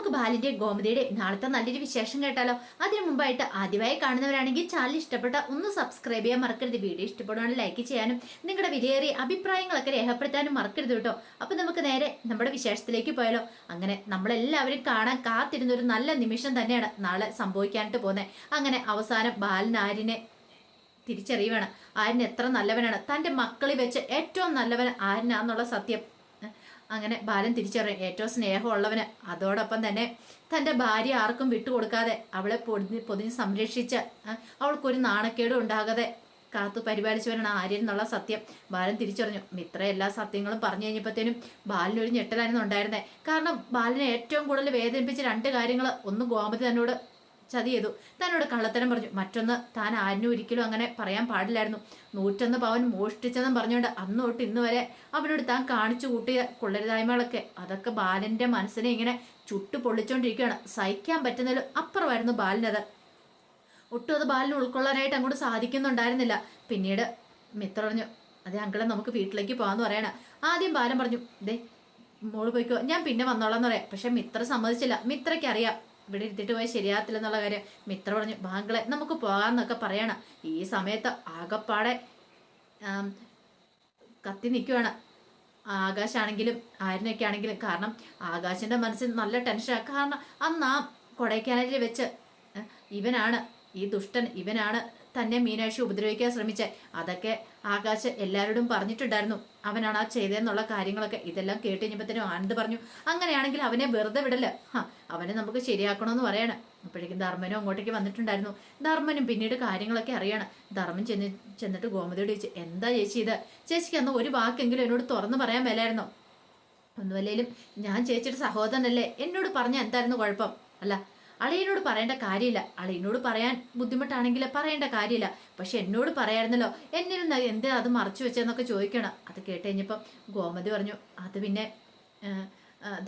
നമുക്ക് ബാലിന്റെ ഗോമതിയുടെ നാളത്തെ നല്ലൊരു വിശേഷം കേട്ടാലോ? അതിനു മുമ്പായിട്ട് ആദ്യമായി കാണുന്നവരാണെങ്കിൽ ചാനൽ ഇഷ്ടപ്പെട്ട ഒന്ന് സബ്സ്ക്രൈബ് ചെയ്യാൻ മറക്കരുത്. വീഡിയോ ഇഷ്ടപ്പെടുവാണ് ലൈക്ക് ചെയ്യാനും നിങ്ങളുടെ വിലയേറിയ അഭിപ്രായങ്ങളൊക്കെ രേഖപ്പെടുത്താനും മറക്കരുത് കേട്ടോ. അപ്പൊ നമുക്ക് നേരെ നമ്മുടെ വിശേഷത്തിലേക്ക് പോയാലോ? അങ്ങനെ നമ്മളെല്ലാവരും കാണാൻ കാത്തിരുന്ന ഒരു നല്ല നിമിഷം തന്നെയാണ് നാളെ സംഭവിക്കാനായിട്ട് പോകുന്നത്. അങ്ങനെ അവസാനം ബാലനാരിനെ തിരിച്ചറിയുവാണ്. ആര്യൻ എത്ര നല്ലവനാണ്. തന്റെ മക്കളിൽ വെച്ച് ഏറ്റവും നല്ലവൻ ആര്യനാന്നുള്ള സത്യം അങ്ങനെ ബാലൻ തിരിച്ചറിയും. ഏറ്റവും സ്നേഹമുള്ളവന്. അതോടൊപ്പം തന്നെ തന്റെ ഭാര്യ ആർക്കും വിട്ടുകൊടുക്കാതെ അവളെ പൊതിഞ്ഞ് പൊതിഞ്ഞ് സംരക്ഷിച്ച് അവൾക്കൊരു നാണക്കേടും ഉണ്ടാകാതെ കാത്തു പരിപാലിച്ചവനാണ് ആര്യൻ എന്നുള്ള സത്യം. ബാലൻ തിരിച്ചറിഞ്ഞു. മിത്ര എല്ലാ സത്യങ്ങളും പറഞ്ഞു കഴിഞ്ഞപ്പോഴത്തേനും ബാലിനൊരു ഞെട്ടലായിരുന്നു ഉണ്ടായിരുന്നത് കാരണം ബാലിനെ ഏറ്റവും കൂടുതൽ വേദനിപ്പിച്ച രണ്ട് കാര്യങ്ങൾ ഒന്ന് ഗോമതി തന്നോട് ചതി ചെയ്തു തന്നോട് കള്ളത്തരം പറഞ്ഞു. മറ്റൊന്ന് താൻ ആരിനും ഒരിക്കലും അങ്ങനെ പറയാൻ പാടില്ലായിരുന്നു. നൂറ്റൊന്ന് പവൻ മോഷ്ടിച്ചെന്നും പറഞ്ഞുകൊണ്ട് അന്ന് തൊട്ട് ഇന്ന് വരെ അവനോട് താൻ കാണിച്ചു കൂട്ടിയ കൊള്ളരുതായ്മകളൊക്കെ. അതൊക്കെ ബാലന്റെ മനസ്സിനെ ഇങ്ങനെ ചുട്ടു പൊള്ളിച്ചോണ്ടിരിക്കുകയാണ് സഹിക്കാൻ പറ്റുന്നതിലും അപ്പുറമായിരുന്നു ബാലിനത്. ഒട്ടും അത് ബാലിന് ഉൾക്കൊള്ളാനായിട്ട് അങ്ങോട്ട് സാധിക്കുന്നുണ്ടായിരുന്നില്ല. പിന്നീട് മിത്ര പറഞ്ഞു അതെ അങ്കിളെ നമുക്ക് വീട്ടിലേക്ക് പോകാന്ന് പറയണ. ആദ്യം ബാലൻ പറഞ്ഞു ദേ മോൾ പോയിക്കോ. ഞാൻ പിന്നെ വന്നോളാന്ന് പറയാം. പക്ഷെ മിത്ര സമ്മതിച്ചില്ല. മിത്രയ്ക്ക് അറിയാം ഇവിടെ ഇരുത്തിട്ട് പോയാൽ ശരിയാകത്തില്ലെന്നുള്ള കാര്യം മിത്ര പറഞ്ഞു ബാങ്കളെ നമുക്ക് പോകാന്നൊക്കെ പറയണം. ഈ സമയത്ത് ആകപ്പാടെ കത്തി നിൽക്കുവാണ് ആകാശാണെങ്കിലും ആരിനൊക്കെ ആണെങ്കിലും കാരണം ആകാശിന്റെ മനസ്സിൽ നല്ല ടെൻഷനാണ് കാരണം അന്ന് ആ കൊടൈക്കാനലിൽ വെച്ച് ഇവനാണ് ഈ ദുഷ്ടൻ ഇവനാണ് തന്നെ മീനാക്ഷി ഉപദ്രവിക്കാൻ ശ്രമിച്ചത് അതൊക്കെ ആകാശ് എല്ലാവരോടും പറഞ്ഞിട്ടുണ്ടായിരുന്നു. അവനാണ് ആ ചെയ്തതെന്നുള്ള കാര്യങ്ങളൊക്കെ ഇതെല്ലാം കേട്ട് കഴിഞ്ഞപ്പോഴത്തേനും ആനന്ദ് പറഞ്ഞു അങ്ങനെയാണെങ്കിൽ അവനെ വെറുതെ വിടൽ. ഹാ അവനെ നമുക്ക് ശരിയാക്കണമെന്ന് പറയണം. അപ്പോഴേക്കും ധർമ്മനും അങ്ങോട്ടേക്ക് വന്നിട്ടുണ്ടായിരുന്നു. ധർമ്മനും പിന്നീട് കാര്യങ്ങളൊക്കെ അറിയണം. ധർമ്മൻ ചെന്ന് ചെന്നിട്ട് ഗോമതിയോട് ചോദിച്ചു എന്താ ചേച്ചി ഇത്? ചേച്ചിക്ക് അന്ന് ഒരു വാക്കെങ്കിലും എന്നോട് തുറന്നു പറയാൻ മേലായിരുന്നോ? ഒന്നുമല്ലേലും ഞാൻ ചേച്ചിയുടെ സഹോദരനല്ലേ. എന്നോട് പറഞ്ഞ എന്തായിരുന്നു കുഴപ്പം? അല്ല അളിയനോട് പറയേണ്ട കാര്യമില്ല. അളിയനോട് പറയാൻ ബുദ്ധിമുട്ടാണെങ്കിൽ പറയേണ്ട കാര്യമില്ല. പക്ഷെ എന്നോട് പറയായിരുന്നല്ലോ എന്നിൽ എന്തിനാ അത് മറച്ചു വെച്ചെന്നൊക്കെ ചോദിക്കണം. അത് കേട്ട് കഴിഞ്ഞപ്പം ഗോമതി പറഞ്ഞു അത് പിന്നെ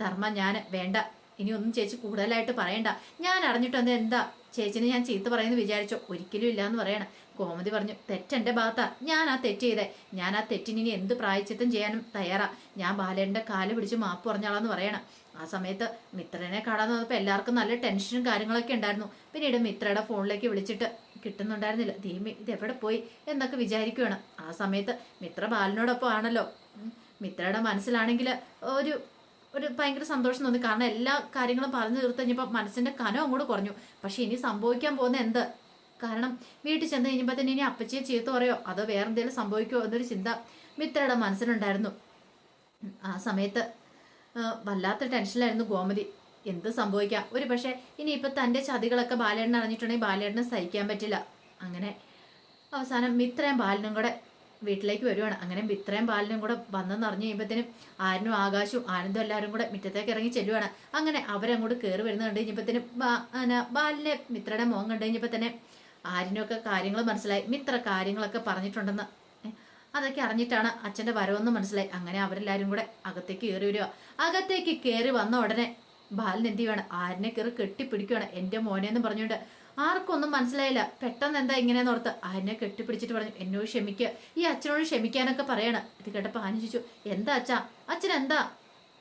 ധർമ്മ ഞാൻ വേണ്ട. ഇനി ഒന്നും ചേച്ചി കൂടുതലായിട്ട് പറയണ്ട. ഞാൻ അറിഞ്ഞിട്ടൊന്ന് എന്താ? ചേച്ചിനെ ഞാൻ ചീത്ത പറയുന്നു വിചാരിച്ചോ? ഒരിക്കലും ഇല്ല എന്ന് പറയണം. ഗോമതി പറഞ്ഞു തെറ്റെന്റെ ഭാഗത്താ. ഞാൻ ആ തെറ്റ് ചെയ്തേ. ഞാൻ ആ തെറ്റിന് ഇനി എന്ത് പ്രായച്ചിത്തം ചെയ്യാനും തയ്യാറാ. ഞാൻ ബാലേന്റെ കാൽ പിടിച്ച് മാപ്പ് പറഞ്ഞാളാന്ന് പറയണം. ആ സമയത്ത് മിത്രനെ കാണാൻ വന്നപ്പോൾ എല്ലാവർക്കും നല്ല ടെൻഷനും കാര്യങ്ങളൊക്കെ ഉണ്ടായിരുന്നു. പിന്നീട് മിത്രയുടെ ഫോണിലേക്ക് വിളിച്ചിട്ട് കിട്ടുന്നുണ്ടായിരുന്നില്ല. ദീമി ഇത് എവിടെ പോയി? എന്നൊക്കെ വിചാരിക്കുകയാണ് ആ സമയത്ത് മിത്ര ബാലനോടൊപ്പം ആണല്ലോ. മിത്രയുടെ മനസ്സിലാണെങ്കിൽ ഒരു ഒരു ഭയങ്കര സന്തോഷം തോന്നി. കാരണം എല്ലാ കാര്യങ്ങളും പറഞ്ഞു തീർത്ത് കഴിഞ്ഞപ്പോൾ മനസ്സിന്റെ കനം അങ്ങോട്ട് കുറഞ്ഞു. പക്ഷെ ഇനി സംഭവിക്കാൻ പോകുന്ന എന്ത്? കാരണം വീട്ടിൽ ചെന്ന് കഴിഞ്ഞപ്പോൾ തന്നെ ഇനി അപ്പച്ചിയെ ചീത്ത പറയോ? അതോ വേറെ എന്തെങ്കിലും സംഭവിക്കുമോ എന്നൊരു ചിന്ത മിത്രയുടെ മനസ്സിലുണ്ടായിരുന്നു. ആ സമയത്ത് വല്ലാത്ത ടെൻഷനിലായിരുന്നു ഗോമതി. എന്ത് സംഭവിക്കാം? ഒരു പക്ഷേ ഇനിയിപ്പോൾ തന്റെ ചതികളൊക്കെ ബാലേട്ടൻ അറിഞ്ഞിട്ടുണ്ടെങ്കിൽ ബാലേട്ടനെ സഹിക്കാൻ പറ്റില്ല. അങ്ങനെ അവസാനം മിത്രയും ബാലനും കൂടെ വീട്ടിലേക്ക് വരുവാണ്. അങ്ങനെ മിത്രയും ബാലനും കൂടെ വന്നെന്ന് അറിഞ്ഞു കഴിയുമ്പോഴത്തേനും ആരനും ആകാശവും ആനന്ദും എല്ലാവരും കൂടെ മുറ്റത്തേക്ക് ഇറങ്ങി ചെല്ലുവാണ്. അങ്ങനെ അവരങ്ങോട്ട് കയറി വരുന്ന കണ്ടു കഴിഞ്ഞപ്പോഴത്തേനും ബാലിനെ മിത്രയുടെ മോൻ കണ്ടു കഴിഞ്ഞപ്പോൾ തന്നെ ആരിനൊക്കെ കാര്യങ്ങൾ മനസ്സിലായി? മിത്ര കാര്യങ്ങളൊക്കെ പറഞ്ഞിട്ടുണ്ടെന്ന്. അതൊക്കെ അറിഞ്ഞിട്ടാണ് അച്ഛന്റെ വരവെന്ന് മനസ്സിലായി. അങ്ങനെ അവരെല്ലാവരും കൂടെ അകത്തേക്ക് കയറി വരിക. അകത്തേക്ക് കയറി വന്ന ഉടനെ ബാലൻ എന്ത് ചെയ്യുവാണ്? ആരിനെ കയറി കെട്ടിപ്പിടിക്കുകയാണ് എന്റെ മോനെ എന്ന് പറഞ്ഞുകൊണ്ട്. ആർക്കൊന്നും മനസ്സിലായില്ല. പെട്ടെന്ന് എന്താ ഇങ്ങനെയെന്ന് ഓർത്ത് ആരിനെ കെട്ടിപ്പിടിച്ചിട്ട് പറഞ്ഞു എന്നോട് ക്ഷമിക്കുക ഈ അച്ഛനോട് ക്ഷമിക്കാനൊക്കെ പറയണം. ഇത് കേട്ടപ്പോൾ ആന എന്താ അച്ഛാ? അച്ഛൻ എന്താ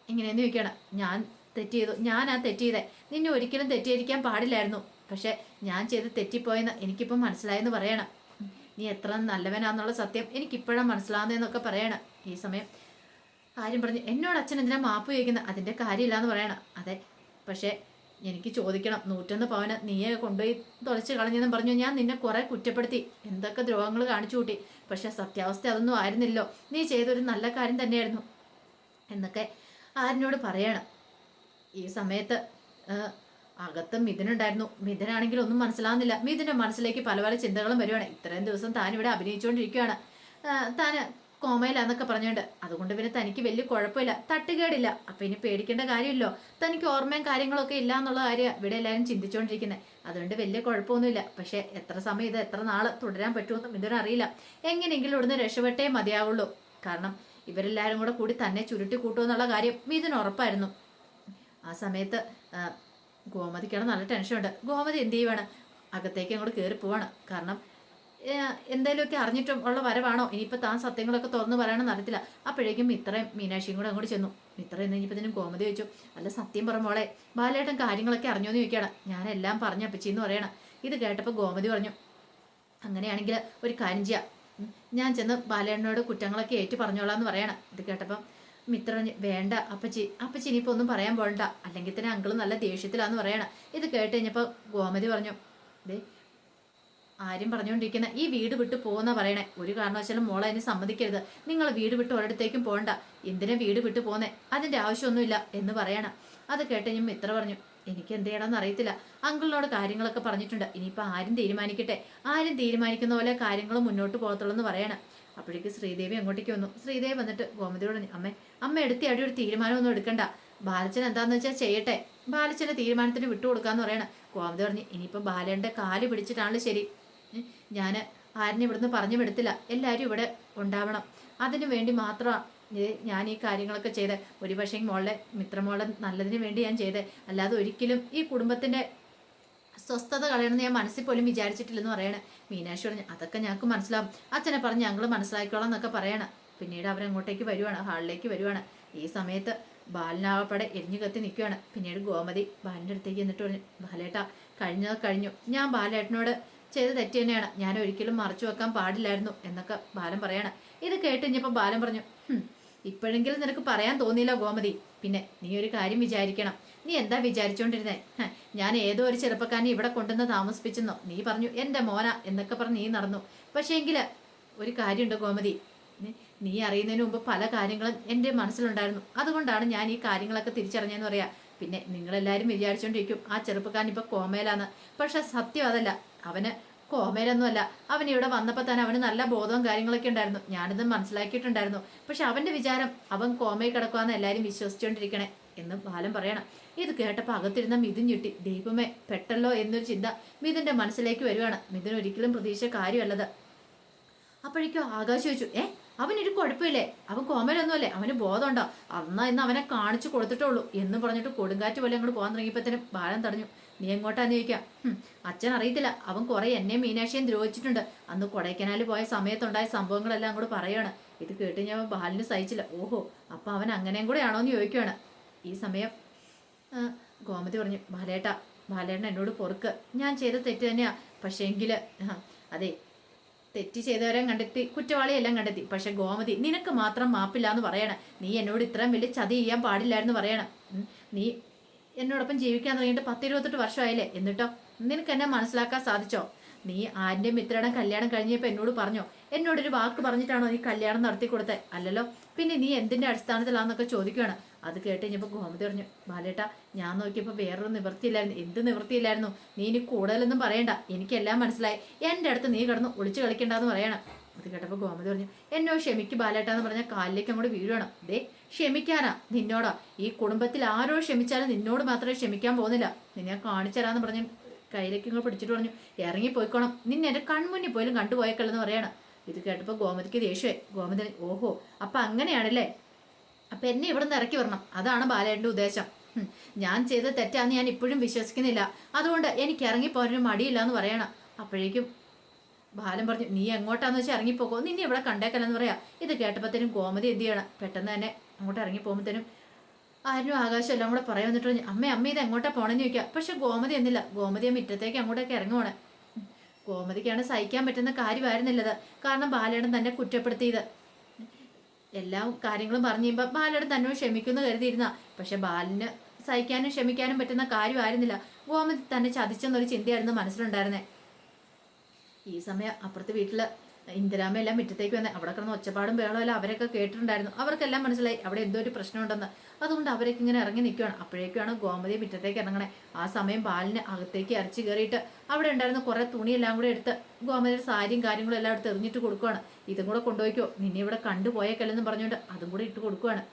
ഇങ്ങനെയെന്ന് ചോദിക്കുകയാണ്. ഞാൻ തെറ്റ് ചെയ്തു ആ തെറ്റ് ചെയ്തേ നിന്നെ ഒരിക്കലും തെറ്റിദ്ധരിക്കാൻ പാടില്ലായിരുന്നു. പക്ഷെ ഞാൻ ചെയ്ത് തെറ്റിപ്പോയെന്ന് എനിക്കിപ്പം മനസ്സിലായെന്ന് പറയണം. നീ എത്ര നല്ലവനാന്നുള്ള സത്യം എനിക്കിപ്പോഴാണ് മനസ്സിലാവുന്നതെന്നൊക്കെ പറയണം. ഈ സമയം കാര്യം പറഞ്ഞു എന്നോട് അച്ഛൻ എന്തിനാ മാപ്പ് ചോദിക്കുന്നത് അതിന്റെ കാര്യമില്ല എന്ന് പറയണം. അതെ പക്ഷേ എനിക്ക് ചോദിക്കണം. നൂറ്റൊന്ന് പവന് നീയെ കൊണ്ടുപോയി തുളച്ച് കളഞ്ഞെന്ന് പറഞ്ഞു. ഞാൻ നിന്നെ കുറെ കുറ്റപ്പെടുത്തി. എന്തൊക്കെ ദ്രോഹങ്ങൾ കാണിച്ചു കൂട്ടി. പക്ഷെ സത്യാവസ്ഥ അതൊന്നും ആയിരുന്നില്ലോ. നീ ചെയ്തൊരു നല്ല കാര്യം തന്നെയായിരുന്നു എന്നൊക്കെ ആരിനോട് പറയണം. ഈ സമയത്ത് അകത്ത് മിഥുനുണ്ടായിരുന്നു. മിഥുനാണെങ്കിൽ ഒന്നും മനസ്സിലാവുന്നില്ല. മിഥുന്റെ മനസ്സിലേക്ക് പല പല ചിന്തകളും വരുവാണ്. ഇത്രയും ദിവസം താൻ ഇവിടെ അഭിനയിച്ചുകൊണ്ടിരിക്കുകയാണ് താൻ കോമയിലാന്നൊക്കെ പറഞ്ഞുകൊണ്ട്. അതുകൊണ്ട് പിന്നെ തനിക്ക് വലിയ കുഴപ്പമില്ല. തട്ടുകേടില്ല. അപ്പൊ ഇനി പേടിക്കേണ്ട കാര്യമില്ലോ. തനിക്ക് ഓർമ്മയും കാര്യങ്ങളൊക്കെ ഇല്ല എന്നുള്ള കാര്യം ഇവിടെ എല്ലാവരും ചിന്തിച്ചുകൊണ്ടിരിക്കുന്നത് അതുകൊണ്ട് വലിയ കുഴപ്പമൊന്നുമില്ല. പക്ഷേ എത്ര സമയം ഇത് എത്ര നാൾ തുടരാൻ പറ്റുമെന്ന് അറിയില്ല. എങ്ങനെയെങ്കിലും ഇവിടുന്ന് രക്ഷപ്പെട്ടേ മതിയാവുള്ളൂ. കാരണം ഇവരെല്ലാവരും കൂടെ കൂടി തന്നെ ചുരുട്ടി കൂട്ടുമെന്നുള്ള കാര്യം ഇതിന് ഉറപ്പായിരുന്നു. ആ സമയത്ത് ഗോമതിക്കാണ് നല്ല ടെൻഷനുണ്ട്. ഗോമതി എന്ത് ചെയ്യുവാണ്? അകത്തേക്ക് അങ്ങോട്ട് കയറി പോവാണ്. കാരണം എന്തെങ്കിലുമൊക്കെ അറിഞ്ഞിട്ടും ഉള്ള വരവാണോ? ഇനിയിപ്പോൾ താൻ സത്യങ്ങളൊക്കെ തുറന്നു പറയണമെന്ന് അറിയത്തില്ല. അപ്പോഴേക്കും മിത്രയും മീനാക്ഷിയും കൂടെ അങ്ങോട്ട് ചെന്നു. മിത്ര എന്ന് കഴിഞ്ഞപ്പോൾ ഗോമതി ചോദിച്ചു അല്ല സത്യം പറയുമ്പോളെ ബാലേട്ടൻ കാര്യങ്ങളൊക്കെ അറിഞ്ഞോന്ന് ചോദിക്കുകയാണ്. ഞാനെല്ലാം പറഞ്ഞ അപ്പച്ചിന്ന് പറയണം. ഇത് കേട്ടപ്പോൾ ഗോമതി പറഞ്ഞു അങ്ങനെയാണെങ്കിൽ ഒരു കാര്യം ചെയ്യാം. ഞാൻ ചെന്ന് ബാലേട്ടനോട് കുറ്റങ്ങളൊക്കെ ഏറ്റു പറഞ്ഞോളാം എന്ന് പറയണം. ഇത് കേട്ടപ്പം മിത്ര വേണ്ട അപ്പച്ചി അപ്പച്ചി ഇനിയിപ്പോൾ ഒന്നും പറയാൻ പോകണ്ട അല്ലെങ്കിൽ തന്നെ അങ്കിൾ നല്ല ദേഷ്യത്തിലാന്ന് പറയണം. ഇത് കേട്ട് കഴിഞ്ഞപ്പോൾ ഗോമതി പറഞ്ഞു ദേ ആരും പറഞ്ഞുകൊണ്ടിരിക്കുന്ന ഈ വീട് വിട്ട് പോകുന്ന പറയണേ. ഒരു കാരണവശാലും മോളെ അതിന് സമ്മതിക്കരുത്. നിങ്ങൾ വീട് വിട്ട് ഒരിടത്തേക്കും പോകണ്ട എന്തിനാ വീട് വിട്ട് പോന്നേ? അതിന്റെ ആവശ്യമൊന്നുമില്ല എന്ന് പറയണം. അത് കേട്ട് മിത്ര പറഞ്ഞു എനിക്ക് എന്ത് ചെയ്യണമെന്ന് അറിയത്തില്ല. അങ്കിളിനോട് കാര്യങ്ങളൊക്കെ പറഞ്ഞിട്ടുണ്ട്. ഇനിയിപ്പോൾ ആരും തീരുമാനിക്കട്ടെ. ആരും തീരുമാനിക്കുന്ന പോലെ കാര്യങ്ങൾ മുന്നോട്ട് പോകത്തുള്ളൂ എന്ന് പറയണം. അപ്പോഴേക്ക് ശ്രീദേവി അങ്ങോട്ടേക്ക് വന്നു. ശ്രീദേവി വന്നിട്ട് ഗോമതിയോട് അമ്മ അമ്മേ എടുത്തി അടി ഒരു തീരുമാനമൊന്നും എടുക്കണ്ട. ബാലച്ചൻ എന്താന്ന് വെച്ചാൽ ചെയ്യട്ടെ. ബാലച്ചന്റെ തീരുമാനത്തിന് വിട്ടുകൊടുക്കാന്ന് പറയണം. ഗോമതി പറഞ്ഞു ഇനിയിപ്പോൾ ബാലന്റെ കാൽ പിടിച്ചിട്ടാണ് ശരി. ഞാൻ ആരിനെ ഇവിടുന്ന് പറഞ്ഞു വിടത്തില്ല എല്ലാവരും ഇവിടെ ഉണ്ടാവണം. അതിനു വേണ്ടി മാത്രമാണ് ഞാൻ ഈ കാര്യങ്ങളൊക്കെ ചെയ്ത്. ഒരുപക്ഷേ മോളെ മിത്രമോളെ നല്ലതിന് വേണ്ടി ഞാൻ ചെയ്തത് അല്ലാതെ ഒരിക്കലും ഈ കുടുംബത്തിന്റെ സ്വസ്ഥത കളയണമെന്ന് ഞാൻ മനസ്സിൽ പോലും വിചാരിച്ചിട്ടില്ലെന്ന് പറയണേ. മീനാക്ഷി പറഞ്ഞു അതൊക്കെ ഞങ്ങൾക്ക് മനസ്സിലാവും. അച്ഛനെ പറഞ്ഞ് ഞങ്ങൾ മനസ്സിലാക്കിക്കോളാം എന്നൊക്കെ പറയണം. പിന്നീട് അവരങ്ങോട്ടേക്ക് വരുവാണ് ഹാളിലേക്ക് വരുവാണ്. ഈ സമയത്ത് ബാലനാവപ്പടെ എരിഞ്ഞു കത്തി നിൽക്കുകയാണ് പിന്നീട് ഗോമതി ബാലിന്റെ അടുത്തേക്ക് എന്നിട്ട് പറഞ്ഞു ബാലേട്ടാ കഴിഞ്ഞത് കഴിഞ്ഞു. ഞാൻ ബാലേട്ടനോട് ചെയ്ത തെറ്റ് തന്നെയാണ്. ഞാൻ ഒരിക്കലും മറച്ചു വെക്കാൻ പാടില്ലായിരുന്നു എന്നൊക്കെ ബാലൻ പറയാണ്. ഇത് കേട്ട് കഴിഞ്ഞപ്പോൾ ബാലൻ പറഞ്ഞു "ഹും, ഇപ്പോഴെങ്കിലും നിനക്ക് പറയാൻ തോന്നിയില്ല ഗോമതി. പിന്നെ നീ ഒരു കാര്യം വിചാരിക്കണം. നീ എന്താ വിചാരിച്ചോണ്ടിരുന്നേ? ഹ, ഞാൻ ഏതോ ഒരു ചെറുപ്പക്കാരനെ ഇവിടെ കൊണ്ടുവന്ന് താമസിപ്പിച്ചെന്നോ. നീ പറഞ്ഞു എന്റെ മോന എന്നൊക്കെ പറഞ്ഞ് നീ നടന്നു. പക്ഷേ എങ്കിൽ ഒരു കാര്യമുണ്ട് ഗോമതി. നീ- അറിയുന്നതിന് മുമ്പ് പല കാര്യങ്ങളും എന്റെ മനസ്സിലുണ്ടായിരുന്നു. അതുകൊണ്ടാണ് ഞാൻ ഈ കാര്യങ്ങളൊക്കെ തിരിച്ചറിഞ്ഞതെന്ന് പറയാ. പിന്നെ നിങ്ങളെല്ലാവരും വിചാരിച്ചുകൊണ്ടിരിക്കും ആ ചെറുപ്പക്കാരൻ ഇപ്പൊ കോമയിലാന്ന് പക്ഷെ സത്യം അതല്ല. അവന് കോമയിലൊന്നുമല്ല അവൻ ഇവിടെ വന്നപ്പോൾ തന്നെ അവന് നല്ല ബോധവും കാര്യങ്ങളൊക്കെ ഉണ്ടായിരുന്നു. ഞാനിത് മനസ്സിലാക്കിയിട്ടുണ്ടായിരുന്നു. പക്ഷെ അവന്റെ വിചാരം അവൻ കോമയിൽ കിടക്കുവാന്ന് എല്ലാവരും വിശ്വസിച്ചുകൊണ്ടിരിക്കണേ എന്ന് ബാലൻ പറയണം. ഇത് കേട്ടപ്പോൾ അകത്തിരുന്ന മിഥുൻ ഞെട്ടി. ദൈവമേ പെട്ടല്ലോ എന്നൊരു ചിന്ത മിഥുന്റെ മനസ്സിലേക്ക് വരുവാണ്. മിഥുൻ ഒരിക്കലും പ്രതീക്ഷ കാര്യമല്ലത്. അപ്പോഴേക്കും ആകാശ് ചോദിച്ചു ഏ അവനൊരു കുഴപ്പമില്ലേ? അവൻ കോമലൊന്നുമല്ലേ അവന് ബോധമുണ്ടോ? അന്നാ ഇന്ന് അവനെ കാണിച്ചു കൊടുത്തിട്ടുള്ളൂ എന്ന് പറഞ്ഞിട്ട് കൊടുങ്കാറ്റ് പോലെ അങ്ങോട്ട് പോകാൻ തുടങ്ങിയപ്പോഴത്തേനും ബാലൻ തടഞ്ഞു. നീ എങ്ങോട്ടാന്ന് ചോദിക്കാം അച്ഛൻ അറിയത്തില്ല. അവൻ കുറെ എന്നെയും മീനാക്ഷിയും ദ്രോഹിച്ചിട്ടുണ്ട്. അന്ന് കൊടൈക്കനാലിൽ പോയ സമയത്തുണ്ടായ സംഭവങ്ങളെല്ലാം അങ്ങോട്ട് പറയാണ് ഇത് കേട്ട് ഞാൻ ബാലിന് സഹിച്ചില്ല. ഓഹോ അപ്പൊ അവൻ അങ്ങനെയും കൂടെ ആണോ എന്ന് ചോദിക്കുകയാണ് ഈ സമയം ഗോമതി പറഞ്ഞു ബാലേട്ട ബാലേട്ടൻ എന്നോട് പൊറുക്ക്. ഞാൻ ചെയ്ത തെറ്റ് തന്നെയാ. പക്ഷേ എങ്കിൽ അതെ തെറ്റ് ചെയ്തവരെ കണ്ടെത്തി കുറ്റവാളിയെല്ലാം കണ്ടെത്തി. പക്ഷെ ഗോമതി നിനക്ക് മാത്രം മാപ്പില്ല എന്ന് പറയണം. നീ എന്നോട് ഇത്രയും വലിയ ചതി ചെയ്യാൻ പാടില്ലായിരുന്നു പറയണം. നീ എന്നോടൊപ്പം ജീവിക്കാൻ തുടങ്ങിയിട്ട് പത്തിരുപത്തെട്ട് വർഷമായില്ലേ? എന്നിട്ടോ നിനക്ക് എന്നെ മനസ്സിലാക്കാൻ സാധിച്ചോ? നീ ആരുടെ മിത്രയുടെ കല്യാണം കഴിഞ്ഞപ്പോൾ എന്നോട് പറഞ്ഞോ എന്നോടൊരു വാക്ക് പറഞ്ഞിട്ടാണോ നീ കല്യാണം നടത്തി കൊടുത്തത് അല്ലല്ലോ. പിന്നെ നീ എന്തിന്റെ അടിസ്ഥാനത്തിലാന്നൊക്കെ ചോദിക്കുകയാണ് അത് കേട്ട് കഴിഞ്ഞപ്പോൾ ഗോമതി പറഞ്ഞു ബാലേട്ട ഞാൻ നോക്കിയപ്പോൾ വേറൊരു നിവൃത്തിയില്ലായിരുന്നു. എന്ത് നിവൃത്തിയില്ലായിരുന്നു? നീ ഇനി കൂടുതലൊന്നും പറയണ്ട. എനിക്കെല്ലാം മനസ്സിലായി. എന്റെ അടുത്ത് നീ കിടന്ന് ഒളിച്ചു കളിക്കണ്ടെന്ന് പറയണം. അത് കേട്ടപ്പോൾ ഗോമതി പറഞ്ഞു എന്നോ ക്ഷമിക്ക് ബാലേട്ടാന്ന് പറഞ്ഞാൽ കാലിലേക്ക് അങ്ങോട്ട് വീഴണം ദേ ക്ഷമിക്കാനാ നിന്നോടാ. ഈ കുടുംബത്തിൽ ആരോ ക്ഷമിച്ചാലും നിന്നോട് മാത്രമേ ക്ഷമിക്കാൻ പോകുന്നില്ല. നിന്നെ കാണിച്ചു തരാന്ന് പറഞ്ഞ് കയ്യിലേക്ക് ഇങ്ങോട്ട് പിടിച്ചിട്ട് പറഞ്ഞു ഇറങ്ങി പോയിക്കോണം നിന്നെ എന്റെ കൺമുന്നിൽ പോലും കണ്ടുപോയേക്കല്ലെന്ന് പറയണം. ഇത് കേട്ടപ്പോൾ ഗോമതിക്ക് ദേഷ്യമായി. ഗോമതി ഓഹോ അപ്പം അങ്ങനെയാണല്ലേ? അപ്പം എന്നെ ഇവിടെ നിന്ന് ഇറക്കി വരണം അതാണ് ബാലേന്റെ ഉദ്ദേശം. ഞാൻ ചെയ്ത തെറ്റാന്ന് ഞാൻ ഇപ്പോഴും വിശ്വസിക്കുന്നില്ല. അതുകൊണ്ട് എനിക്ക് ഇറങ്ങിപ്പോകാനൊരു മടിയില്ല എന്ന് പറയണം. അപ്പോഴേക്കും ബാലൻ പറഞ്ഞു നീ എങ്ങോട്ടാന്ന് വെച്ചാൽ ഇറങ്ങിപ്പോകോ നിന്നെ ഇവിടെ കണ്ടേക്കല്ലെന്ന് പറയാം. ഇത് കേട്ടപ്പോഴത്തേനും ഗോമതി എന്ത് ചെയ്യണം? പെട്ടെന്ന് തന്നെ അങ്ങോട്ട് ഇറങ്ങി പോകുമ്പോഴത്തേനും ആരും ആകാശം എല്ലാം കൂടെ പറയാൻ വന്നിട്ട് അമ്മ അമ്മ ഇത് എങ്ങോട്ടാ പോണെന്ന് ചോദിക്കുക പക്ഷെ ഗോമതി എന്നില്ല. ഗോമതി അമ്മ മുറ്റത്തേക്ക് അങ്ങോട്ടേക്ക് ഇറങ്ങുവാണ്. ഗോമതിക്കാണ് സഹിക്കാൻ പറ്റുന്ന കാര്യമായിരുന്നില്ലത്. കാരണം ബാലേടൻ തന്നെ കുറ്റപ്പെടുത്തിയത്. എല്ലാ കാര്യങ്ങളും പറഞ്ഞു കഴിയുമ്പോൾ ബാലയുടെ തന്നെ ക്ഷമിക്കുന്ന കരുതിയിരുന്ന. പക്ഷെ ബാലിന് സഹിക്കാനും ക്ഷമിക്കാനും പറ്റുന്ന കാര്യമായിരുന്നില്ല. ഗോമതി തന്നെ ചതിച്ചെന്നൊരു ചിന്തയായിരുന്നു മനസ്സിലുണ്ടായിരുന്നേ. ഈ സമയം അപ്പുറത്തെ വീട്ടിൽ ഇന്ദിരാമ എല്ലാം മുറ്റത്തേക്ക് വന്ന് അവിടെ കിടന്ന് ഒച്ചപ്പാടും ബഹളവും എല്ലാം അവരൊക്കെ കേട്ടിട്ടുണ്ടായിരുന്നു. അവർക്കെല്ലാം മനസ്സിലായി അവിടെ എന്തോ ഒരു പ്രശ്നമുണ്ടെന്ന്. അതുകൊണ്ട് അവരൊക്കെ ഇങ്ങനെ ഇറങ്ങി നിൽക്കുകയാണ് അപ്പോഴേക്കാണ് ഗോമതി മുറ്റത്തേക്ക് ഇറങ്ങണേ. ആ സമയം ബാലിന് അകത്തേക്ക് അരച്ച് കയറിയിട്ട് അവിടെ ഉണ്ടായിരുന്ന കുറെ തുണിയെല്ലാം കൂടെ എടുത്ത് ഗോമതിയുടെ സാരിയും കാര്യങ്ങളും എല്ലാം എടുത്ത് എറിഞ്ഞിട്ട് കൊടുക്കുകയാണ് ഇതും കൂടെ കൊണ്ടുപോയിക്കോ. നിന്നെ ഇവിടെ കണ്ടുപോയേക്കല്ലെന്ന് പറഞ്ഞുകൊണ്ട് അതും കൂടെ ഇട്ട് കൊടുക്കുകയാണ്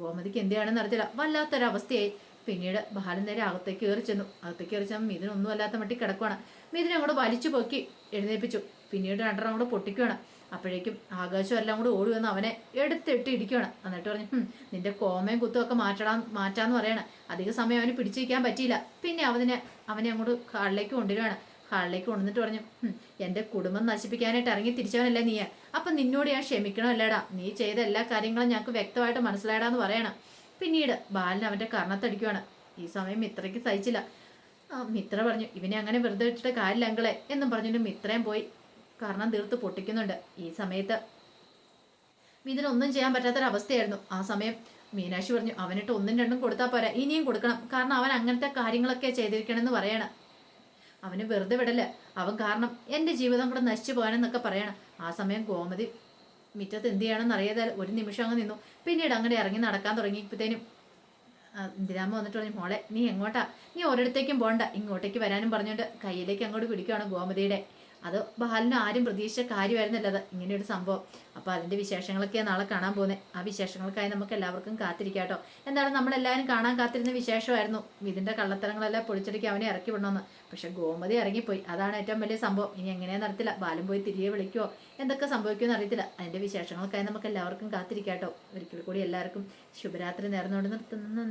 ഗോമതിക്ക് എന്തിനാണെന്ന് അറിയത്തില്ല. വല്ലാത്തൊരവസ്ഥയായി. പിന്നീട് ബാലൻ നേരെ അകത്തേക്ക് കയറി ചെന്നു. അകത്തേക്ക് കയറി ചെന്ന് മിഥുനൊന്നും അല്ലാത്ത മട്ടി കിടക്കുവാണ്. മിഥുനെ അങ്ങോട്ട് വലിച്ചു പൊക്കി എഴുന്നേൽപ്പിച്ചു. പിന്നീട് രണ്ടെണ്ണം കൂടെ പൊട്ടിക്കുകയാണ് അപ്പോഴേക്കും ആകാശം എല്ലാം കൂടെ ഓടി വന്ന് അവനെ എടുത്തിട്ട് ഇടിക്കുകയാണ് എന്നിട്ട് പറഞ്ഞു നിന്റെ കോമയും കുത്തും ഒക്കെ മാറ്റണം മാറ്റാന്ന് പറയണം. അധിക സമയം അവന് പിടിച്ചിരിക്കാൻ പറ്റിയില്ല. പിന്നെ അവനെ അവനെ അങ്ങോട്ട് ഹാളിലേക്ക് കൊണ്ടുവരികയാണ് ഹാളിലേക്ക് കൊണ്ടുവന്നിട്ട് പറഞ്ഞു എന്റെ കുടുംബം നശിപ്പിക്കാനായിട്ട് ഇറങ്ങി തിരിച്ചവനല്ലേ നീ? അപ്പൊ നിന്നോട് ഞാൻ ക്ഷമിക്കണമല്ലേടാ? നീ ചെയ്ത എല്ലാ കാര്യങ്ങളും ഞങ്ങൾക്ക് വ്യക്തമായിട്ട് മനസ്സിലായടാന്ന് പറയണം. പിന്നീട് ബാലൻ അവന്റെ കർണത്തടിക്കുവാണ്. ഈ സമയം മിത്രയ്ക്ക് സഹിച്ചില്ല. മിത്ര പറഞ്ഞു ഇവനെ അങ്ങനെ വെറുതെ വെച്ചിട്ട് കാര്യമില്ല അങ്കളെ എന്നും പറഞ്ഞിട്ട് മിത്രയും പോയി കർണം തീർത്ത് പൊട്ടിക്കുന്നുണ്ട്. ഈ സമയത്ത് ഇതിനൊന്നും ചെയ്യാൻ പറ്റാത്തൊരവസ്ഥയായിരുന്നു. ആ സമയം മീനാക്ഷി പറഞ്ഞു അവനിട്ട് ഒന്നും രണ്ടും കൊടുത്താൽ പോരാ. ഇനിയും കൊടുക്കണം. കാരണം അവൻ അങ്ങനത്തെ കാര്യങ്ങളൊക്കെ ചെയ്തിരിക്കണമെന്ന് പറയണം. അവന് വെറുതെ വിടൽ. അവൻ കാരണം എന്റെ ജീവിതം കൂടെ നശിച്ചു പോകാനെന്നൊക്കെ പറയണം. ആ സമയം ഗോമതി മിറ്റത്ത് എന്ത് ചെയ്യണമെന്ന് അറിയാതെ ഒരു നിമിഷം അങ്ങ് നിന്നു. പിന്നീട് അങ്ങനെ ഇറങ്ങി നടക്കാൻ തുടങ്ങിയപ്പോഴത്തേനും ഇന്ദിരാമ്മ വന്നിട്ട് പറഞ്ഞു മോളെ നീ എങ്ങോട്ടാ? നീ ഒരിടത്തേക്കും പോണ്ട. ഇങ്ങോട്ടേക്ക് വരാനും പറഞ്ഞുകൊണ്ട് കയ്യിലേക്ക് അങ്ങോട്ട് പിടിക്കുകയാണ് ഗോമതിയുടെ അത് ബാലിന് ആരും പ്രതീക്ഷിച്ച കാര്യമായിരുന്നില്ല അത്. ഇങ്ങനെ ഒരു സംഭവം. അപ്പോൾ അതിന്റെ വിശേഷങ്ങളൊക്കെ നാളെ കാണാൻ പോകുന്നത് ആ വിശേഷങ്ങൾക്കായി നമുക്ക് എല്ലാവർക്കും കാത്തിരിക്കാട്ടോ എന്താണ് നമ്മളെല്ലാവരും കാണാൻ കാത്തിരുന്ന വിശേഷമായിരുന്നു. ഇതിന്റെ കള്ളത്തരങ്ങളെല്ലാം പൊളിച്ചടിക്ക് അവനെ ഇറക്കി വിടണമെന്ന് പക്ഷെ ഗോമതി ഇറങ്ങിപ്പോയി. അതാണ് ഏറ്റവും വലിയ സംഭവം. ഇനി എങ്ങനെയാ അറിയത്തില്ല. ബാലും പോയി തിരികെ വിളിക്കുമോ എന്തൊക്കെ സംഭവിക്കുമെന്ന് അറിയത്തില്ല. അതിന്റെ വിശേഷങ്ങൾക്കായി നമുക്ക് എല്ലാവർക്കും കാത്തിരിക്കാട്ടോ ഒരിക്കൽ കൂടി എല്ലാവർക്കും ശുഭരാത്രി നേർന്നുകൊണ്ട് നിർത്തുന്നു.